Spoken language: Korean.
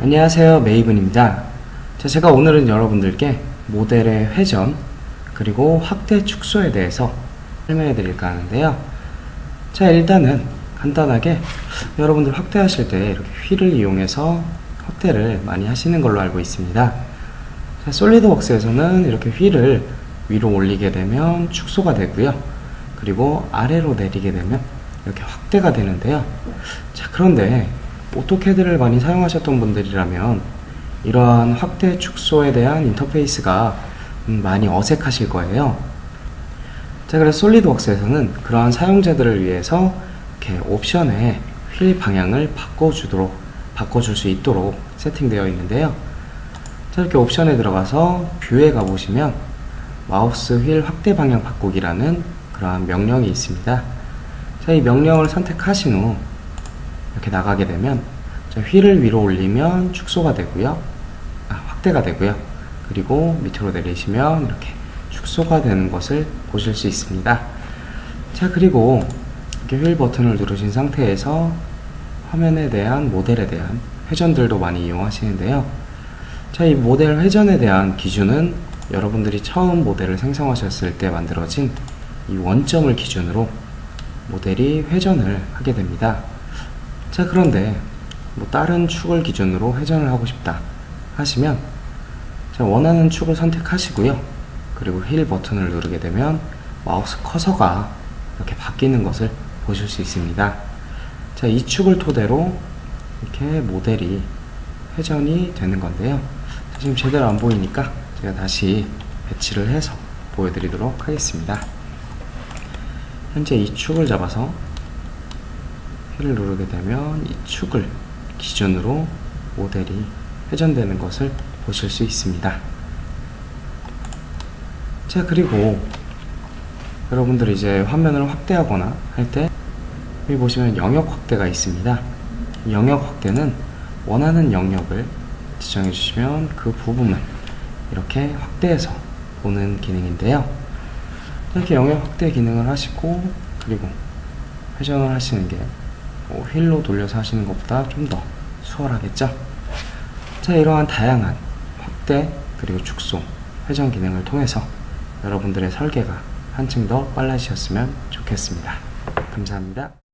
안녕하세요 메이븐입니다. 자, 제가 오늘은 여러분들께 모델의 회전 그리고 확대 축소에 대해서 설명해 드릴까 하는데요. 자 일단은 간단하게 여러분들 확대하실 때 이렇게 휠을 이용해서 확대를 많이 하시는 걸로 알고 있습니다. 자, 솔리드웍스에서는 이렇게 휠을 위로 올리게 되면 축소가 되고요 그리고 아래로 내리게 되면 이렇게 확대가 되는데요 자 그런데 오토캐드를 많이 사용하셨던 분들이라면 이러한 확대 축소에 대한 인터페이스가 음, 많이 어색하실 거예요. 자, 그래서 솔리드웍스에서는 그러한 사용자들을 위해서 이렇게 옵션에 휠 방향을 바꿔주도록 바꿔줄 수 있도록 세팅되어 있는데요. 자, 이렇게 옵션에 들어가서 뷰에 가보시면 마우스 휠 확대 방향 바꾸기라는 그러한 명령이 있습니다. 자, 이 명령을 선택하신 후 이렇게 나가게 되면 자, 휠을 위로 올리면 축소가 되고요. 아, 확대가 되고요. 그리고 밑으로 내리시면 이렇게 축소가 되는 것을 보실 수 있습니다. 자, 그리고 이렇게 휠 버튼을 누르신 상태에서 화면에 대한 모델에 대한 회전들도 많이 이용하시는데요. 자, 이 모델 회전에 대한 기준은 여러분들이 처음 모델을 생성하셨을 때 만들어진 이 원점을 기준으로 모델이 회전을 하게 됩니다. 자 그런데 뭐 다른 축을 기준으로 회전을 하고 싶다 하시면 자 원하는 축을 선택하시고요. 그리고 휠 버튼을 누르게 되면 마우스 커서가 이렇게 바뀌는 것을 보실 수 있습니다. 자 이 축을 토대로 이렇게 모델이 회전이 되는 건데요. 자, 지금 제대로 안 보이니까 제가 다시 배치를 해서 보여드리도록 하겠습니다 현재 이 축을 잡아서 휠을 누르게 되면 이 축을 기준으로 모델이 회전되는 것을 보실 수 있습니다. 자, 그리고 여러분들이 이제 화면을 확대하거나 할 때 여기 보시면 영역 확대가 있습니다. 이 영역 확대는 원하는 영역을 지정해 주시면 그 부분을 이렇게 확대해서 보는 기능인데요. 이렇게 영역 확대 기능을 하시고 그리고 회전을 하시는 게 뭐 휠로 돌려서 하시는 것보다 좀 더 수월하겠죠? 자, 이러한 다양한 확대 그리고 축소, 회전 기능을 통해서 여러분들의 설계가 한층 더 빨라지셨으면 좋겠습니다. 감사합니다.